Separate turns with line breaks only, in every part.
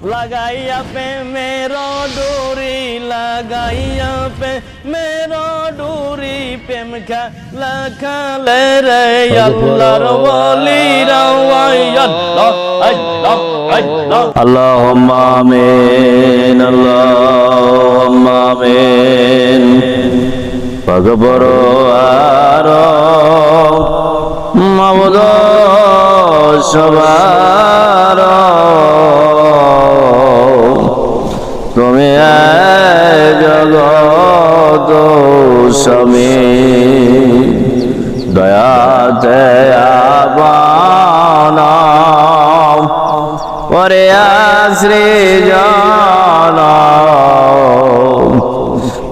লাগাইয়া পে মেরো ডোরি, লাগাইয়া পে মেরো ডোরি, প্রেম খেলা খেলে রে আল্লাহর ওয়ালি রাওয়াই আল্লাহ আল্লাহ আল্লাহ
আল্লাহুম্মা আমিন আল্লাহুম্মা আমিন। ভগবর আর সবার তুমি জগত স্বামী। দয়াতে ওরে আশ্রী জন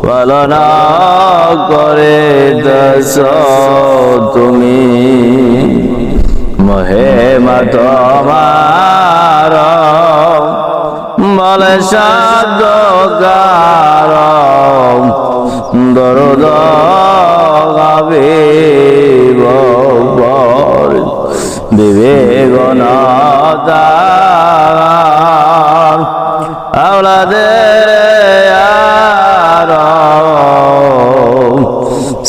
পালনা করে দশ তুমি। মহেমা তোমার কার দরদ গাবে বিবেকনতার আওলাদের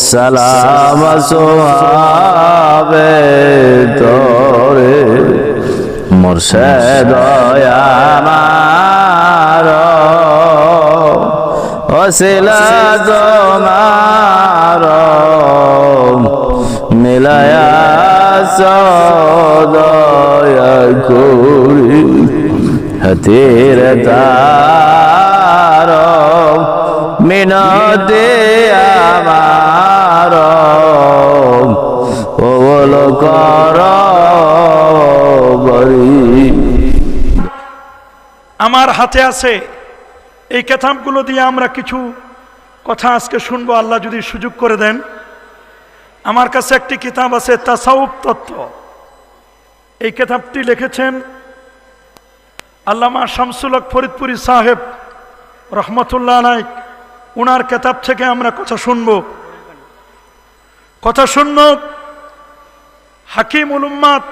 সালাম সোহাবে তোরে মুর্শেদ আমার অশিলা তোমার মিলায়া সদয়া করি হাতের তার মিনতে আমার ওল কর
আমার হাতে আছে এই কেতাবগুলো দিয়ে আমরা কিছু কথা আজকে শুনব, আল্লাহ যদি সুযোগ করে দেন। আমার কাছে একটি কিতাব আছে, তাসাউফ তত্ত্ব। এই কেতাবটি লিখেছেন আল্লামা শামসুলক ফরিদপুরি সাহেব, রহমতুল্লাহ নাইক উনার কেতাব থেকে আমরা কথা শুনব। কথা শুনব হাকিম উলুম্মাদ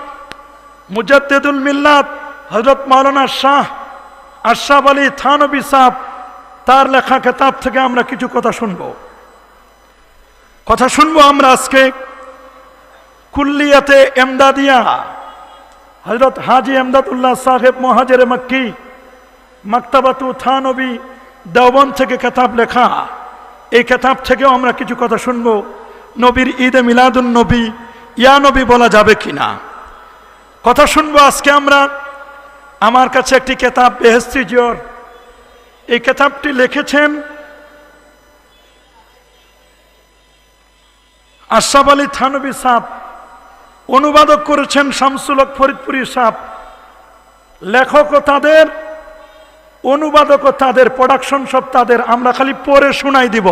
মুজাদ্দেদুল মিল্লাত হজরত মাওলানা শাহ আশরাফ আলী থানবী সাহ তার লেখা কেতাব থেকে আমরা কিছু কথা শুনব। কথা শুনব আমরা আজকে কুল্লিয়াতে এমদাদিয়া হজরত হাজি এমদাদুল্লাহ সাহেব মহাজের মক্কি, মাক্তাবাতু থানবী দেওবন থেকে কেতাব লেখা। এই কেতাব থেকেও আমরা কিছু কথা শুনব। নবীর ঈদে মিলাদুন নবী, ইয়া নবী বলা যাবে কিনা? কথা শুনব আজকে আমরা। আমার কাছে একটি কেতাব বেহেস্তি জিয়র এই কেতাবটি লিখেছেন আশরাফ আলী থানবী সাপ অনুবাদক করেছেন শামসুলক ফরিদপুরি সাপ লেখকও তাদের অনুবাদকও তাদের প্রোডাকশন সব তাদের। আমরা খালি পড়ে শোনাই দিব।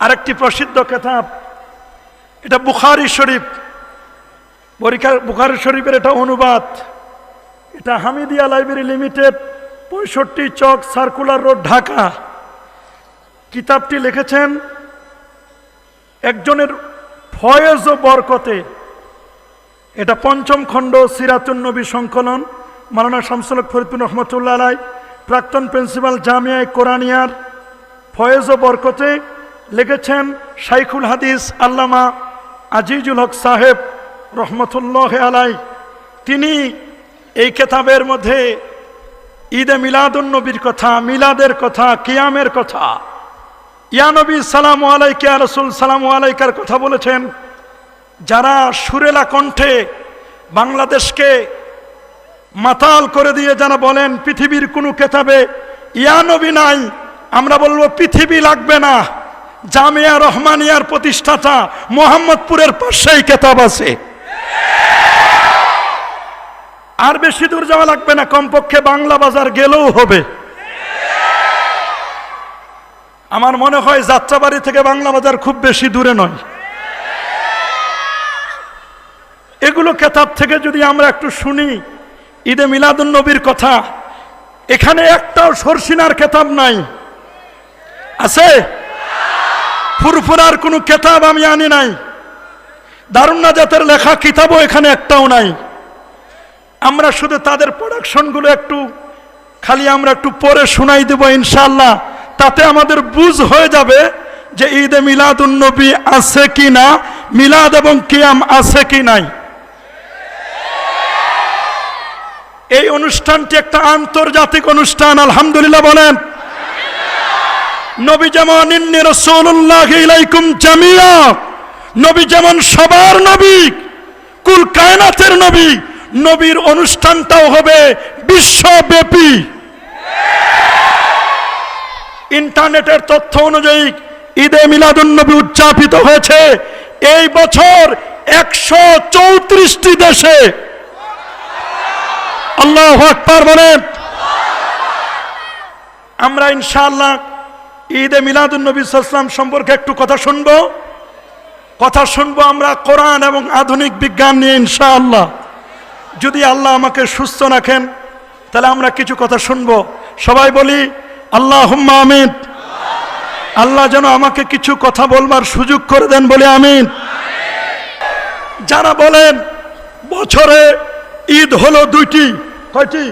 আরেকটি প্রসিদ্ধ কেতাব, এটা বুখারি শরীফ। বরিকার- বুখারি শরীফের এটা অনুবাদ। এটা হামিদিয়া লাইব্রেরি লিমিটেড, পঁয়ষট্টি চক সার্কুলার রোড, ঢাকা। কিতাবটি লিখেছেন একজনের ফয়েজ ও বরকতে। এটা পঞ্চম খণ্ড, সিরাতুন নবী সংকলন মালানা শামসুলক ফরিদুর রহমতুল্লাহ আলাই প্রাক্তন প্রিন্সিপাল জামিয়ায় কোরআনিয়ার ফয়েজ ও বরকতে লিখেছেন শাইখুল হাদিস আল্লামা আজিজুল হক সাহেব। রহমতুল্লাহ আলাই, তিনি এই কেতাবের মধ্যে ঈদে মিলাদুন নবীর কথা, মিলাদের কথা, কিয়ামের কথা ইয়ানবী সালাম আলাইকে রসুল সালাম আলাইকার কথা বলেছেন। যারা সুরেলা কণ্ঠে বাংলাদেশকে মাতাল করে দিয়ে যারা বলেন, পৃথিবীর কোনো কেতাবে ইয়ানবী নাই, আমরা বলব পৃথিবী লাগবে না। জামিয়া রহমানিয়ার প্রতিষ্ঠাতা মোহাম্মদপুরের পাশেই কেতাব আছে। আর বেশি দূর যাওয়া লাগবে না, কমপক্ষে বাংলা বাজার গেলেও হবে। আমার মনে হয় যাত্রাবাড়ি থেকে বাংলা বাজার খুব বেশি দূরে নয়। এগুলো কেতাব থেকে যদি আমরা একটু শুনি, ঈদে মিলাদুন নবীর কথা, এখানে একটাও সরসিনার কেতাব নাই। আছে? ফুরফুরার কোনো কেতাব আমি আনি নাই। দারুণ নাজাতের লেখা কিতাবও এখানে একটাও নাই। আমরা শুধু তাদের প্রোডাকশনগুলো একটু, খালি আমরা একটু পরে শোনাই দেব ইনশাল্লাহ তাতে আমাদের বুঝ হয়ে যাবে যে ঈদে মিলাদ নবী আছে কি না, মিলাদ এবং কিয়াম আছে কি নাই। এই অনুষ্ঠানটি একটা আন্তর্জাতিক অনুষ্ঠান, আলহামদুলিল্লাহ বলেন। নবী যেমন, ইন্নি রাসূলুল্লাহ ইলাইকুম জামিয়া। নবী যেমন সবার নবী, কুল কায়নাতের নবী, নবীর অনুষ্ঠানটাও হবে বিশ্বব্যাপী। ইন্টারনেটের তথ্য অনুযায়ী ঈদে মিলাদুন্নবী উদযাপিত হয়েছে এই বছর একশো চৌত্রিশটি দেশে। আল্লাহ আকবার বলেন। আমরা ইনশাআল্লাহ ঈদে মিলাদুন নবী সাল্লাম সম্পর্কে একটু কথা শুনব। কথা শুনব আমরা কোরআন এবং আধুনিক বিজ্ঞান নিয়ে, ইনশাআল্লাহ। যদি আল্লাহ আমাকে সুস্থ রাখেন, তাহলে আমরা কিছু কথা শুনব। সবাই বলি আল্লাহ আমিন। আল্লাহ যেন আমাকে কিছু কথা বলবার সুযোগ করে দেন বলে আমিন। যারা বলেন, বছরে ঈদ হলো দুইটি, কয়টি?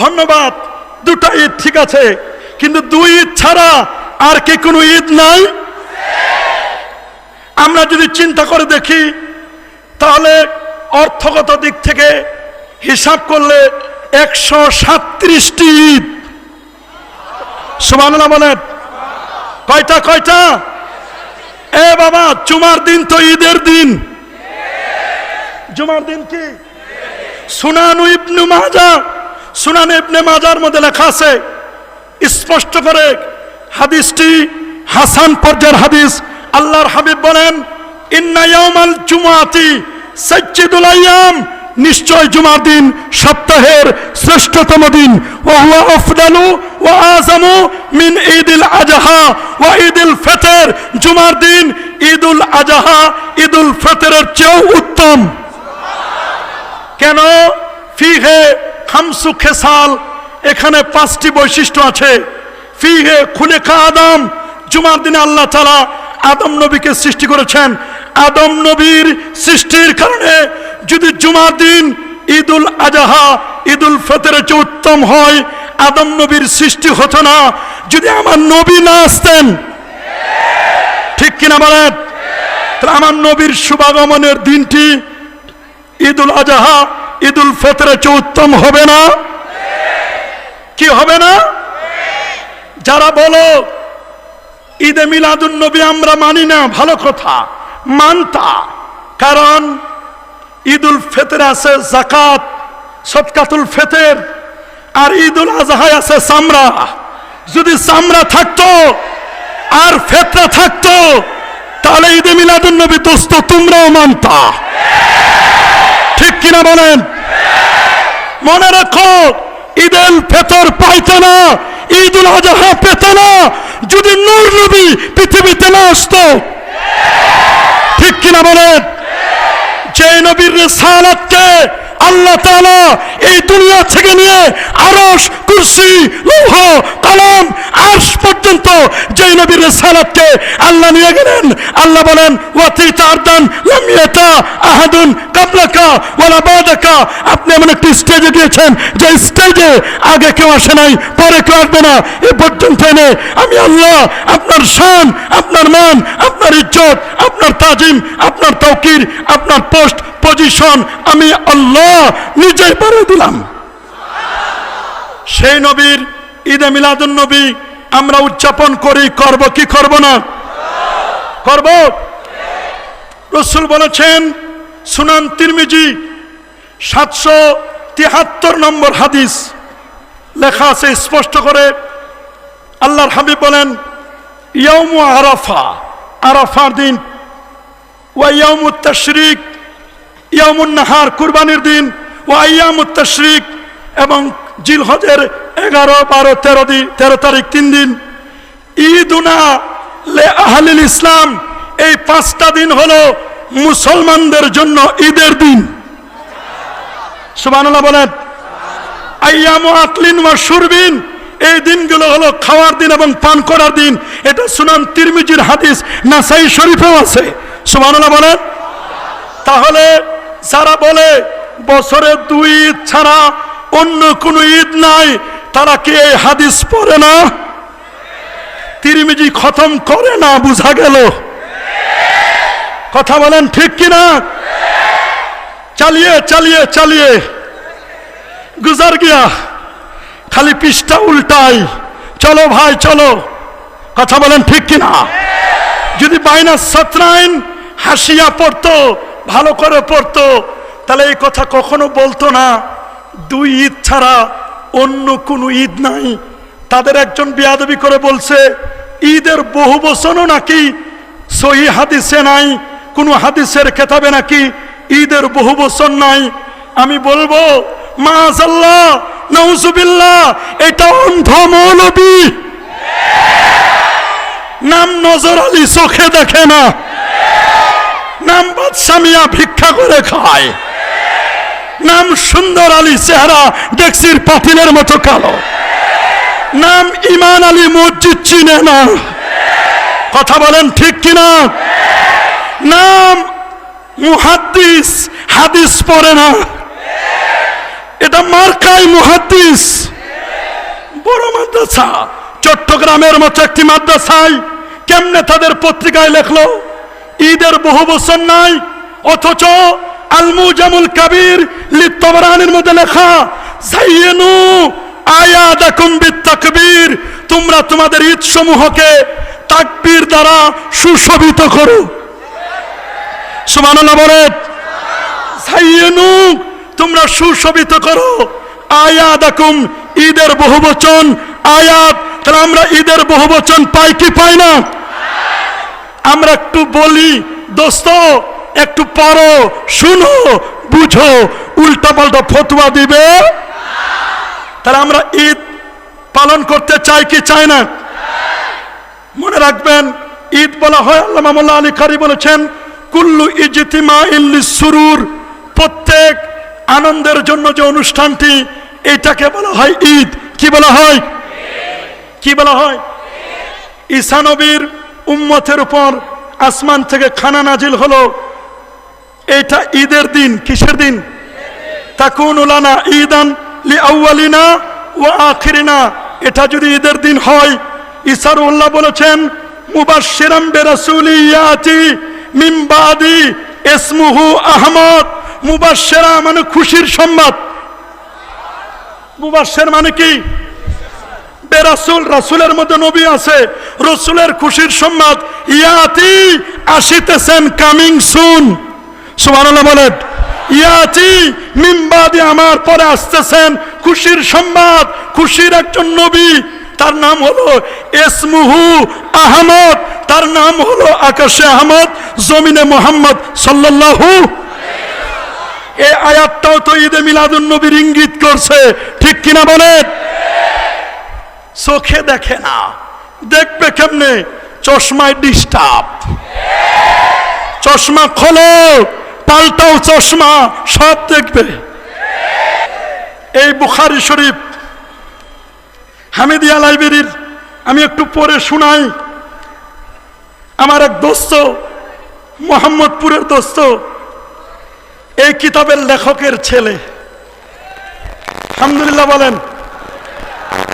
ধন্যবাদ, দুটো ঈদ ঠিক আছে, কিন্তু দুই ঈদ ছাড়া আর কি কোনো ঈদ নাই? আমরা যদি চিন্তা করে দেখি, তাহলে অর্থগত দিক থেকে হিসাব করলে একশো সাত্রিশটি ঈদ। সুমানুল্লাহ বলেন। কয়টা কয়টা? এ বাবা, জুমার দিন তো ঈদের দিন। জুমার দিন কি? সুনানু ইবনু মাজা সুনান ইবনে মাজার মধ্যে লেখা আছে, স্পষ্ট করে হাদিসটি হাসান পর্যায়ের হাদিস। আল্লাহর হাবিব বলেন, ইন্না ইয়াউমাল জুমাতি সাজ্জিদুল আইয়াম নিশ্চয় জুমার দিন সপ্তাহের শ্রেষ্ঠতম দিন। ওয়া আফদালু ওয়া আযামু মিন ঈদিল আজহা ওয়া ঈদুল ফিতর। জুমার দিন ঈদুল আজহা ঈদুল ফিতরের চেয়েও উত্তম। কেন? ফিহে খামসু খেসাল, এখানে পাঁচটি বৈশিষ্ট্য আছে। ফিহে খুলেখা আদম, জুমার দিনে আল্লাহ তালা আদম নবীকে সৃষ্টি করেছেন। আদম নবীর সৃষ্টির কারণে যদি জুমার দিন ঈদুল আজহা, ঈদুল ফিতরের চেয়ে উত্তম হয়, আদম নবীর সৃষ্টি হতো না। যদি আমার নবী না আসতেন, ঠিক কিনা বলেন? তাহলে আমার নবীর শুভাগমনের দিনটি ঈদুল আজহা, ঈদুল ফিতরের চেয়ে উত্তম হবে না? কি হবে না? যারা বলো ঈদে মিলাদুন নবী আমরা মানি না, ভালো কথা। মানতা। কারণ ঈদুল ফিতর আছে জাকাত সৎকাতুল ফেতের, আর ঈদুল আজহায় আছে চামড়া। যদি চামড়া থাকতো, আর ফেতরা থাকতো, তাহলে ঈদে মিলাদুন নবী দোস্ত, তোমরাও মানতা। ঠিক কিনা বলেন? মনে রাখো, ঈদুল ফেতর পাইতো না, ঈদুল আজহা পেত না যদি নূর নবী পৃথিবীতে না আসতো ঠিক কিনা বলেন? যে নবীর রেসালাতকে আল্লাহ তাআলা এই দুনিয়া থেকে নিয়ে আরশ, কুরসি, লৌহ, কলম, আরশ পর্যন্ত যে নবীর রেসালাতকে আল্লাহ নিয়ে গেলেন। আল্লাহ বলেন ওয়াতি তারদান লাম ইয়াতা আহাদুন কাবলাকা ওয়ালা বাদাকা। আপনি এমন একটি স্টেজে গিয়েছেন যে স্টেজে আগে কেউ আসে নাই, পরে কেউ আসবে না। এ পর্যন্ত এনে আমি আল্লাহ আপনার শান, আপনার মান, আপনার ইজ্জত, আপনার তাজিম, আপনার তৌকির আপনার পোস্ট, পজিশন আমি আল্লাহ নিজেই করে দিলাম। সেই নবীর ঈদে মিলাদুন নবী আমরা উদযাপন করি, করব কি করব না? করব? রসুল বলেছেন, সুনান তিরমিজি সাতশো তিয়াত্তর নম্বর হাদিস। লেখা আছে, স্পষ্ট করে আল্লাহর হাবিব বলেন ইয়ৌমু আরাফা, আরাফার দিন, ওয়া ইয়ৌমু তশরিক ইয়ামুন নাহার কুরবানির দিন ও আয়ামুত তশরিক এবং জিলহজের এগারো, বারো, তেরো দিন তেরো তারিখ তিন দিন। ঈদুনা লে আহলিল ইসলাম এই পাঁচটা দিন হলো মুসলমানদের জন্য ঈদের দিন। সুবহানাল্লাহ বলেন আয়ামু আকলিন ওয়া শুরবিন, এই দিনগুলো হলো খাওয়ার দিন এবং পান করার দিন। এটা সুনান তিরমিজির হাদিস, নাসাই শরীফেও আছে। সুবহানাল্লাহ বলেন তাহলে যারা বলে বছরে দুই ঈদ ছাড়া অন্য কোনো ঈদ নাই, তারা কি এই হাদিস পড়ে না? তিরিমিজি খতম করে না বুঝা গেল? কথা বলেন ঠিক কিনা? চালিয়ে চালিয়ে চালিয়ে। গুজার গিয়া, খালি পিসটা উল্টাই। চলো ভাই, চলো। কথা বলেন ঠিক কিনা? যদি বাইনা সত্রাইন হাসিয়া পড়তো ভালো করে পড়তো, তাহলে এই কথা কখনো বলতো না। দুই ঈদ ছাড়া অন্য কোনো ঈদ নাই। তাদের একজন বিয়াদবি করে বলছে, ঈদের বহু বচনও নাকি সহি হাদিসে নাই, কোনো হাদিসের খেতাবে নাকি ঈদের বহু বচন নাই। আমি বলব মাজাল্লাহ নৌজুবিল্লাহ এটা অন্ধ মৌলবী। নাম নজর আলী চোখে দেখে না। নাম বাদশামিয়া ভিক্ষা করে খায়। নাম সুন্দর আলী চেহারা ডেক্সির পাতিলের মতো কালো। নাম ইমান আলী মসজিদ চিনে না। কথা বলেন ঠিক কিনা? নাম মুহাদ্দিস হাদিস পড়ে না। এটা মার্কাই মুহাদ্দিস। বড় মাদ্রাসা। চট্টগ্রামের মতো একটি মাদ্রাসায় কেমনে তাদের পত্রিকায় লেখলো? ঈদের বহু বছর নাই, অথচ আলমু জামুল কাবির লিপ্তবরানের মধ্যে লেখা সাইয়েনু জাইয়েনু আয়াদাকুম বিত্তাকবীর তোমরা তোমাদের ঈদ সমূহকে তাকবীর দ্বারা সুশোভিত করো। সুবহানাল্লাহ বলেন জাইয়েনু তোমরা সুশোভিত করো। আয়াদাকুম, ঈদের বহু বচন আয়াত, তাহলে আমরা ঈদের বহু বচন পাই কি পাই না? আমরা একটু বলি, দোস্ত, একটু পড়ো, শুনো, বুঝো, উল্টা পাল্টা ফতুয়া দিবে? তাহলে আমরা ঈদ পালন করতে চাই কি চাই না? মনে রাখবেন, ঈদ বলা হয়, আল্লাহ আলী খারি বলেছেন, কুল্লু ইজতিমা ইল্লি সুরুর। প্রত্যেক আনন্দের জন্য যে অনুষ্ঠানটি, এটাকে বলা হয় ঈদ। কি বলা হয়? কি বলা হয়? ঈসানবীর উম্মতের উপর আসমান থেকে খানা নাজিল হলো। এটা ঈদের দিন, কিসের দিন? তাকুন উলানা ঈদান লি আউয়ালিনা ও আখিরিনা। এটা যদি ঈদের দিন হয় ইসার উল্লাহ বলেছেন, মুবাশশিরাম বিরাসূলি ইয়াতি মিন বাদি আহমদ। মুবাশশিরা মানে খুশির সংবাদ। মুবাশশির মানে কি? বেরাসুল রাসুলের মধ্যে নবী আছে। রসুলের খুশির সংবাদ ইয়াতি আসিতেছেন কামিং সুন সুবহানাল্লাহ বলেন, ইয়াতি মিম্বাদি আমার পরে আসতেছেন খুশির সংবাদ খুশির একজন নবী। তার নাম হলো এসমুহু আহমদ, তার নাম হলো আকাশে আহমদ, জমিনে মোহাম্মদ সাল্লাল্লাহু এই আয়াতটাও তো ঈদে মিলাদুন নবীর ইঙ্গিত করছে। ঠিক কিনা বলেন? চোখে দেখে না। দেখবে কেমনে? চশমায় ডিস্টার্ব চশমা খোলো, পাল্টাও চশমা, সব দেখবে। এই বুখারি শরীফ, হামিদিয়া লাইব্রেরির, আমি একটু পরে শোনাই। আমার এক দোস্ত, মোহাম্মদপুরের দোস্ত, এই কিতাবের লেখকের ছেলে। আলহামদুলিল্লাহ বলেন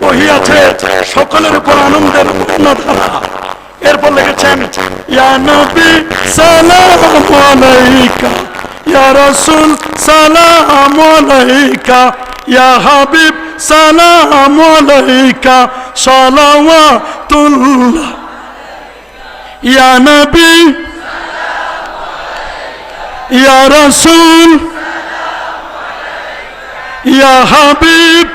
বহি আছে সকলের উপর আনন্দের পূর্ণধারা এরপর লিখেছেন, ইয়া নবী, সালাম আলাইকা, ইয়া রাসূল, সালাম আলাইকা, ইয়া হাবিব, সালাম আলাইকা, সালাওয়াতুল্লাহ। ইয়া নবী, ইয়া রাসূল, ইয়া হাবিব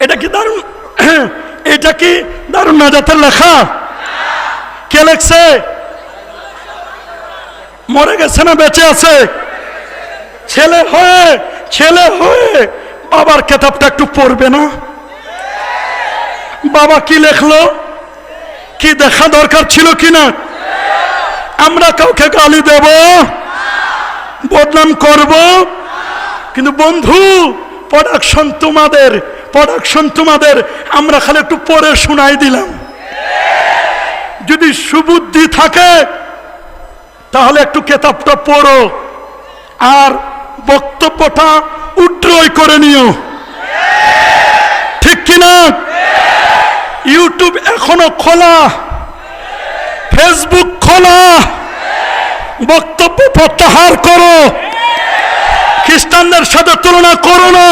এটা কি দারুণ? এটা কি দারুণ নাজাতের লেখা? কে লেখছে? মরে গেছে না বেঁচে আছে? ছেলে হয়ে ছেলে হয়ে। বাবার কেতাবটা একটু পড়বে না? বাবা কি লেখলো? কি দেখা দরকার ছিল কিনা? আমরা কাউকে গালি দেব? বদনাম করব? কিন্তু বন্ধু প্রোডাকশন তোমাদের প্রোডাকশন তোমাদের, আমরা খালি একটু পরে শোনাই দিলাম। যদি সুবুদ্ধি থাকে, তাহলে একটু কেতাবটা পড়ো। আর বক্তব্যটা উড্রয় করে নিও। ঠিক কিনা? ইউটিউব এখনও খোলা। ফেসবুক খোলা। বক্তব্য প্রত্যাহার করো। খ্রিস্টানদের সাথে তুলনা করো না।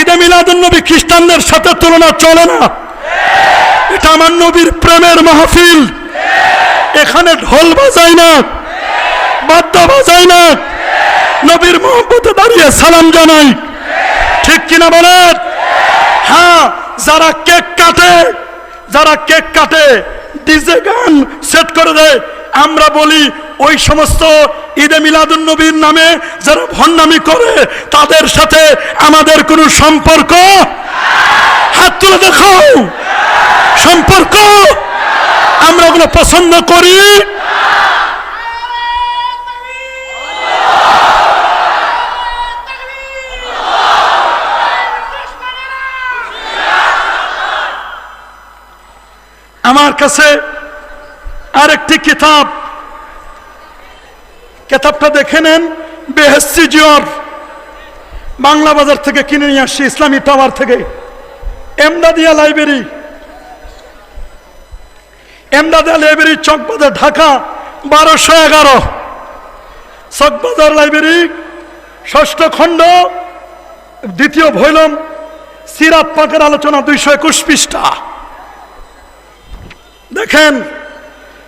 ঈদে মিলাদুন নবী খ্রিস্টানদের সাথে তুলনা চলে না। এটা আমার নবীর প্রেমের মাহফিল। এখানে ঢোল বাজাই না, বাদ্য বাজাই না। নবীর মোহব্বতে দাঁড়িয়ে সালাম জানাই। ঠিক কিনা বলেন? হ্যাঁ যারা কেক কাটে, যারা কেক কাটে ডিজে গান সেট করে দেয় আমরা বলি, ওই সমস্ত ঈদে মিলাদুল নবীর নামে যারা ভণ্ডামি করে, তাদের সাথে আমাদের কোনো সম্পর্ক হাত তুলে দেখো সম্পর্ক আমরা ওগুলো পছন্দ করি। আমার কাছে আরেকটি কিতাব। কিতাবটা দেখে নেন বেহেসি জিওর। বাংলা বাজার থেকে কিনে নিয়ে আসছি, ইসলামী টাওয়ার থেকে। এমদাদিয়া লাইব্রেরি। এমদাদিয়া লাইব্রেরি, চকবাজার, ঢাকা, বারোশো এগারো। চকবাজার লাইব্রেরি, ষষ্ঠ খণ্ড, দ্বিতীয় ভৈলম, সিরাত পাকের আলোচনা দুইশো একুশ পৃষ্ঠা। দেখেন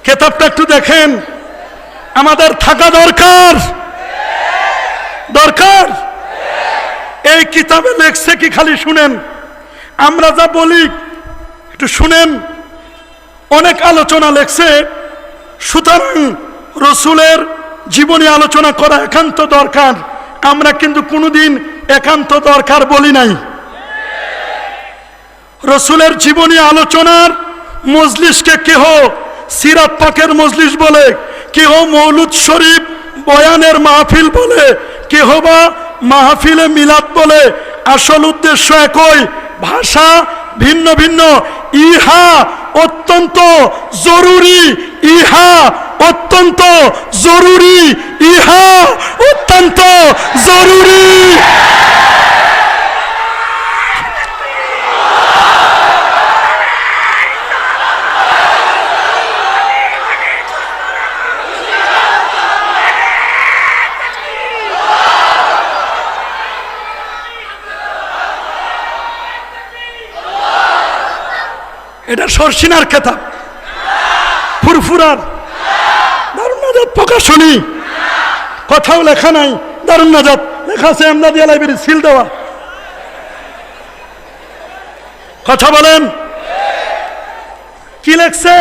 কেতাবটা একটু দেখেন। আমাদের থাকা দরকার। দরকার? এই কিতাবে লেখছে কি খালি শুনেন। আমরা যা বলি, একটু শুনেন। অনেক আলোচনা লেখছে। সুতরাং রসুলের জীবনী আলোচনা করা একান্ত দরকার। আমরা কিন্তু কোনোদিন একান্ত দরকার বলি নাই। রসুলের জীবনী আলোচনার মজলিসকে কেহ সিরাত পাকের মজলিস বলে। কেহ মৌলুদ শরীফ বয়ানের মাহফিল বলে। কেহ বা মাহফিলে মিলাদ বলে। আসল উদ্দেশ্য একই। ভাষা ভিন্ন ভিন্ন। ইহা অত্যন্ত জরুরি। ইহা অত্যন্ত জরুরি। ইহা অত্যন্ত জরুরি। সরসিনার খেতাব ফুরফুরার। দারুণ নাজাত প্রকাশনী। কথাও লেখা নাই দারুণ নাজাত লেখা আছে এমদাদিয়া লাইব্রেরি সিল দেওয়া। কথা বলেন। কি লেখছে?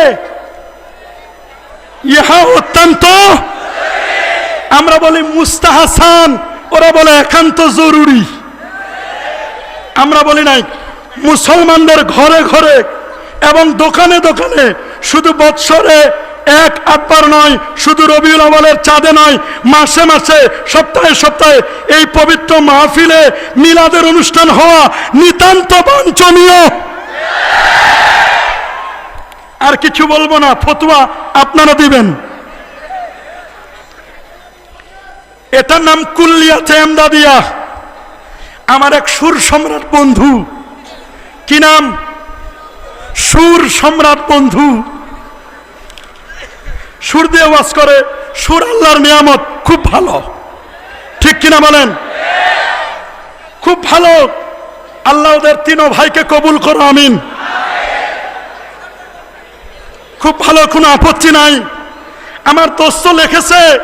ইহা অত্যন্ত। আমরা বলি মুস্তাহাসান, ওরা বলে একান্ত জরুরি। আমরা বলি নাই, মুসলমানদের ঘরে ঘরে এবং দোকানে দোকানে শুধু বৎসরে এক আটবার নয়, শুধু রবিউল আওয়ালের চাঁদে নয়, মাসে মাসে, সপ্তাহে সপ্তাহে এই পবিত্র মাহফিলে মিলাদের অনুষ্ঠান হওয়া নিতান্ত বাঞ্ছনীয়। আর কিছু বলব না, ফতুয়া আপনারা দিবেন। এটার নাম কুল্লিয়াতে এমদাদিয়া আমার এক সুর সম্রাট বন্ধু। কি নাম? সুর সম্রাট বন্ধু। সুর দিয়ে ওয়াজ করে, সুর আল্লাহর নিয়ামত, খুব ভালো। ঠিক কিনা বলেন? খুব ভালো। আল্লাহ ওদের তিনো ভাইকে কবুল করো, আমিন। খুব ভালো, কোনো আপত্তি নাই। আমার দোস্ত লিখেছে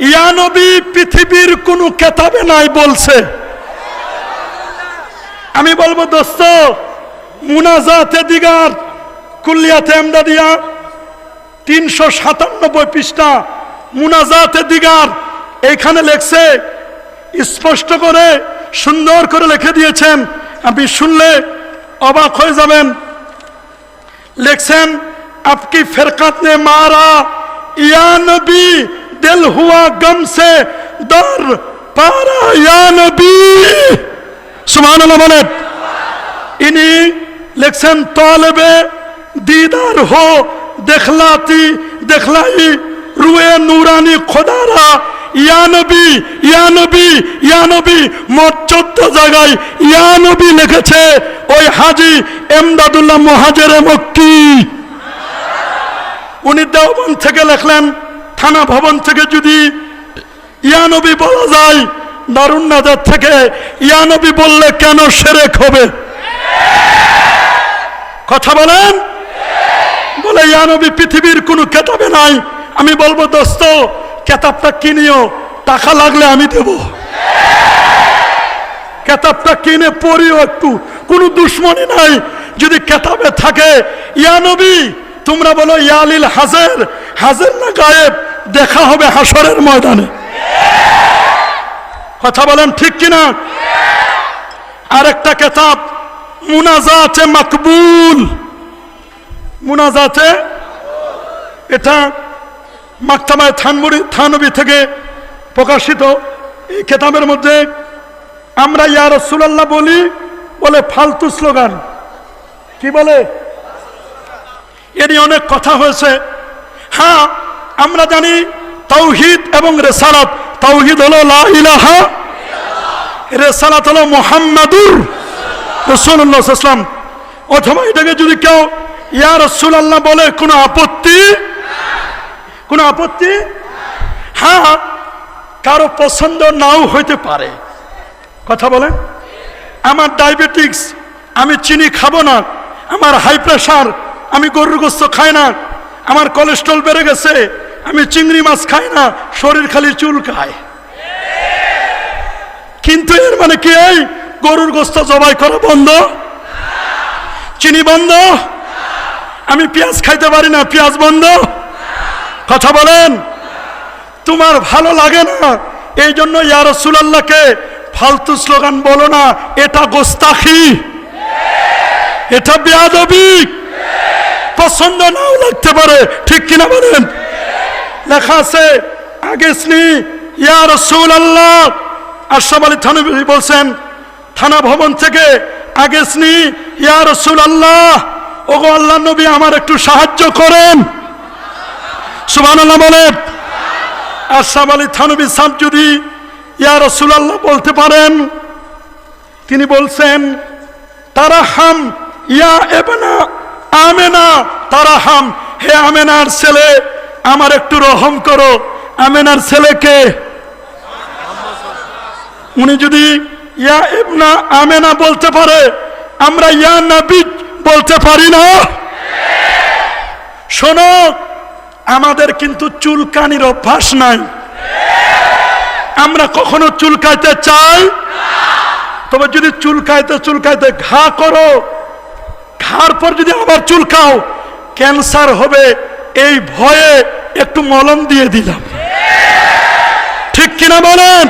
ইয়ানবী পৃথিবীর কোনো কেতাবে নাই বলছে। আমি বলব, দোস্ত মুনাজাতে দিগার, কুল্লিয়াতে এমদাদিয়া তিনশো সাতানব্বই পৃষ্ঠা, মুনাজাতে দিগার। এখানে লেখছে, স্পষ্ট করে, সুন্দর করে লিখে দিয়েছেন, আপনি শুনলে অবাক হয়ে যাবেন। লিখছেন, আপকি ফেরকাত নে মারা, ইয়া নবী, দিল হুয়া গম সে দর পারা, ইয়া নবী। সুবহানাল্লাহ বলেন। ইনি লিখছেন, তলবে দিদার হো, দেখলাতি, দেখলাই, রুয়ে নুরানি খোদারা ইয়ানবী ইয়ানবী ইয়ানবী মোট চোদ্দ জায়গায় ইয়ানবি লেখেছে ওই হাজি এমদাদুল্লাহ মহাজেরে মক্কি। উনি দেওবন থেকে লেখলেন, থানা ভবন থেকে যদি ইয়ানবী বলা যায় দারুণ নাজার থেকে ইয়ানবী বললে কেন সেরেক হবে? কথা বলেন? বলে ইয়ানবী পৃথিবীর কোনো কেতাবে নাই। আমি বলব, দোস্ত, কেতাবটা কিনিও টাকা লাগলে আমি দেব। কেতাবটা কিনে পড়িও একটু। কোনো দুশ্মনী নাই। যদি কেতাবে থাকে ইয়ানবী তোমরা বলো ইয়ালিল হাজের। হাজের না গায়েব? দেখা হবে হাসরের ময়দানে। কথা বলেন ঠিক কিনা? আরেকটা কেতাব মুনাজাতে মাকবুল। মুনাজাতে? এটা মাকতামায় থানমুড়ি থানবী থেকে প্রকাশিত। এই কেতাবের মধ্যে আমরা ইয়া রসুলাল্লাহ বলি, বলে ফালতু স্লোগান। কি বলে? এ নিয়ে অনেক কথা হয়েছে। হ্যাঁ আমরা জানি তৌহিদ এবং রেসালাত। তৌহিদ হলো লা ইলাহা রেসালাত হলো মোহাম্মদুর রসুল্লাহাম অথবা এটাকে যদি কেউ, ইয়া রসুলাল্লাহ বলে, কোনো আপত্তি? কোনো আপত্তি? হ্যাঁ কারও পছন্দ নাও হইতে পারে। কথা বলে আমার ডায়াবেটিক্স, আমি চিনি খাব না। আমার হাই প্রেশার, আমি গরুর গোস্ত খাই না। আমার কোলেস্ট্রল বেড়ে গেছে। আমি চিংড়ি মাছ খাই না। শরীর খালি চুল খায় কিন্তু এর মানে কি এই? গরুর গোস্ত জবাই করা বন্ধ? চিনি বন্ধ? আমি পেঁয়াজ খাইতে পারি না, পেঁয়াজ বন্ধ? কথা বলেন। তোমার ভালো লাগে না? এই জন্য ইয়ার সুলাল্লাহকে ফালতু স্লোগান বলো না, এটা গোস্তাখি। এটা বেয়াদবি। পছন্দ নাও লাগতে পারে, ঠিক কিনা বলেন? লেখা আছে আগে স্নি ইয়া রসুল আল্লাহ আশরাফ আলী থানবী বলছেন থানা ভবন থেকে আগে স্নি, ইয়া রসুল আল্লাহ ওগো আল্লাহ নবী, আমার একটু সাহায্য করেন। সুবান আল্লাহ বলেন, আশরাফ আলী থানবী সাহ যদি ইয়া রসুল আল্লাহ বলতে পারেন, তিনি বলছেন তারা হাম ইয়া এবনা, আমেনা তারা হাম হে আমেনার ছেলে, আমার একটু রহম করো। আমেনার ছেলেকে, উনি যদি ইয়া ইবনা আমেনা বলতে পারে। আমরা ইয়া নবী বলতে পারি না। শোনো, আমাদের কিন্তু চুলকানির অভ্যাস নাই। আমরা কখনো চুলকাইতে চাই তবে যদি চুলকাইতে চুলকাইতে ঘা করো, ঘার পর যদি আবার চুলকাও, ক্যান্সার হবে। এই ভয়ে একটু মলম দিয়ে দিলাম। ঠিক কিনা বলেন?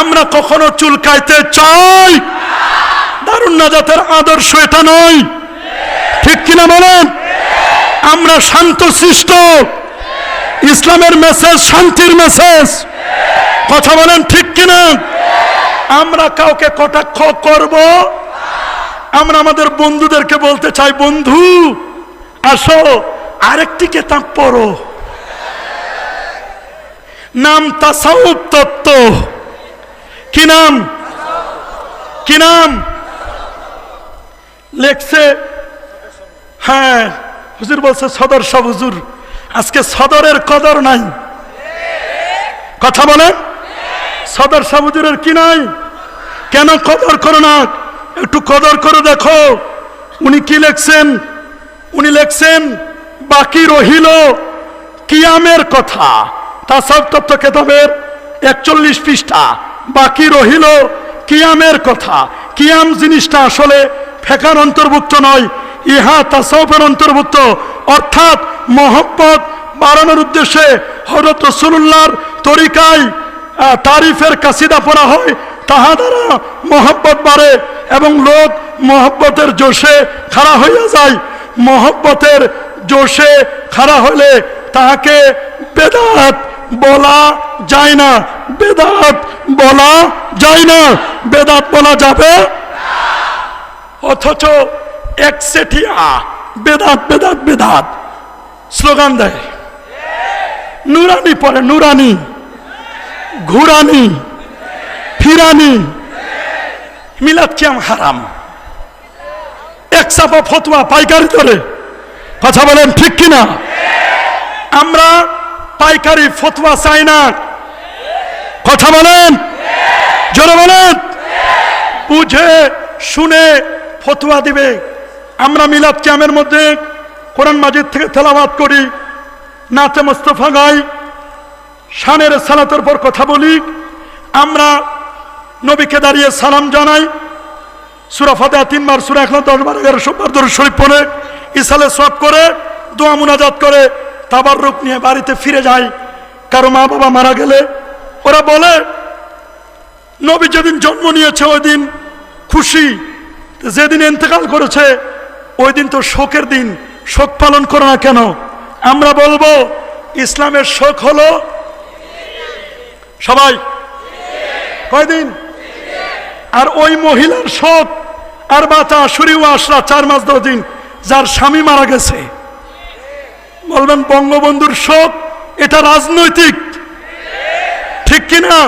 আমরা কখনো চুলকাইতে চাই। দারুণ নাজাতের আদর্শ এটা নয়। ঠিক কিনা বলেন? আমরা শান্ত, সৃষ্ট। ইসলামের মেসেজ শান্তির মেসেজ কথা বলেন ঠিক কিনা? আমরা কাউকে কটাক্ষ করব? আমরা আমাদের বন্ধুদেরকে বলতে চাই, বন্ধু, আসো, আরেকটি কেতাব পড়ো। নাম তাসাউব তত্ত্ব। কি নাম? কি নাম? লেখছে হ্যাঁ হুজুর বলছে সদর সব হুজুর। আজকে সদরের কদর নাই। কথা বলেন। সদর সাহ হুজুরের কি নাই? কেন কদর করো না? একটু কদর করে দেখো। উনি কি লেখছেন? উনি লেখছেন, বাকি রহিল কিয়ামের কথা। তাসব তত্ত্ব কেতাবের একচল্লিশ পৃষ্ঠা। বাকি রহিল কিয়ামের কথা। কিয়াম জিনিসটা আসলে ফেকার অন্তর্ভুক্ত নয়, ইহা তাসবের অন্তর্ভুক্ত। অর্থাৎ মহব্বত বাড়ানোর উদ্দেশ্যে হজরত রসুল্লাহর তরিকায় তারিফের কাসিদা পড়া হয়, তাহা দ্বারা মহব্বত বাড়ে এবং লোক মহব্বতের জোশে খাড়া হইয়া যায়। মহব্বতের জোশে খাড়া হলে তাহাকে বেদাত বলা যায় না। বেদাত বলা যায় না। বেদাত বলা যাবে অথচ একসেটিয়া বেদাত বেদাত বেদাত। স্লোগান দেয়। নুরানি পরে নুরানি। ঘুরানি। ফিরানি। মিলাদ কিয়াম হারাম। এক চাপা ফতোয়া পাইকারি করে কথা বলেন ঠিক কিনা? আমরা পাইকারি ফতুয়া চাই না। কথা বলেন? জোরে বলেন? বুঝে, শুনে ফতুয়া দিবে। আমরা মিলাদ ক্যামের মধ্যে কোরআন মাজিদ থেকে তেলাবাদ করি। নাচে মোস্তফা গাই, শানের সালাতের পর কথা বলি। আমরা নবীকে দাঁড়িয়ে সালাম জানাই। সুরা ফাতে তিনবার, সুরা এখন দশ বার এগারোশো বার ধরে শরীফ পড়ে। ইসালে সব করে, দোয়া মুনাজাত করে তাবার রূপ নিয়ে বাড়িতে ফিরে যায়। কারও মা বাবা মারা গেলে ওরা বলে, নবী যেদিন জন্ম নিয়েছে ওই দিন খুশি, যেদিন ইন্তেকাল করেছে ওই দিন তো শোকের দিন। শোক পালন করো না কেন? আমরা বলব, ইসলামের শোক হলো সবাই কয়দিন? আর ওই মহিলার শোক আর বাতা শুরু আসরা চার মাস দশ দিন, যার স্বামী মারা গেছে। বলবেন, বঙ্গবন্ধুর শোক এটা রাজনৈতিক। ঠিক কিনা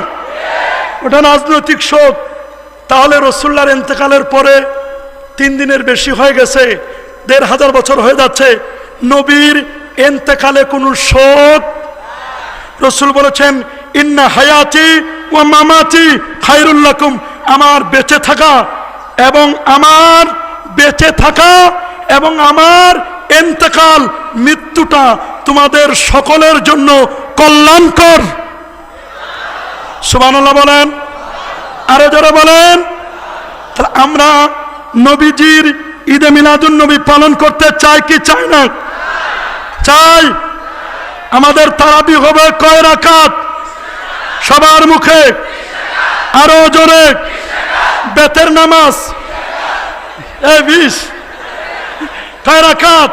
ওটা রাজনৈতিক শোক তাহলে রসুল্লার ইন্তেকালের পরে তিন দিনের বেশি হয়ে গেছে, দেড় হাজার বছর হয়ে যাচ্ছে। নবীর এন্তেকালে কোনো শোক রসুল বলেছেন, ইন্না হায়াতি ও মামাতি খাইরুল্লাকুম আমার বেঁচে থাকা এবং আমার বেঁচে থাকা এবং আমার এন্তেকাল মৃত্যুটা তোমাদের সকলের জন্য কল্যাণকর। সুবহানাল্লাহ বলেন। আরও যারা বলেন। তাহলে আমরা নবীজির ঈদে মিলাদুন নবী পালন করতে চাই কি চাই না? চাই। আমাদের তারাবি হবে কয় রাকাত? সবার মুখে। আরও জোরে। বেতের নামাজ। এ বিশ। কয় রাকাত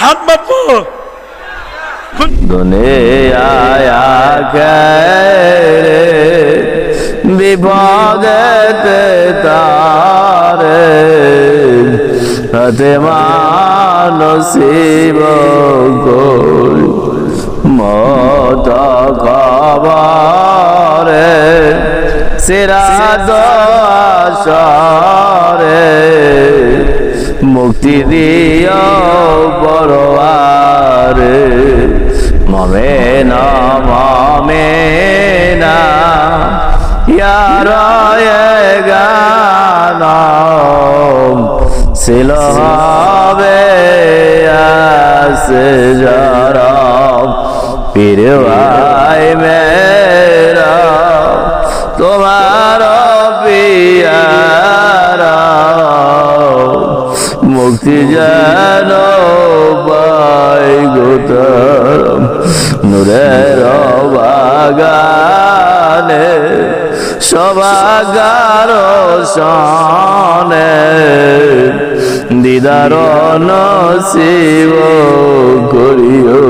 হাত বাঁধবো।
দুনিয়ায় রে বিপদে তারে হাতে মানসিব মত খবরে সিরাদ আসরে মুক্তি দিয় বড়ারে মমেনা মমেনা ইয়ার গানা ছিল হবে আসে পীরবাই মেরা তোমার পিয়ারা মুক্তি যেন পাই গোতর নূরের বাগানে সবাগার সনে। দিদার নসিব করিও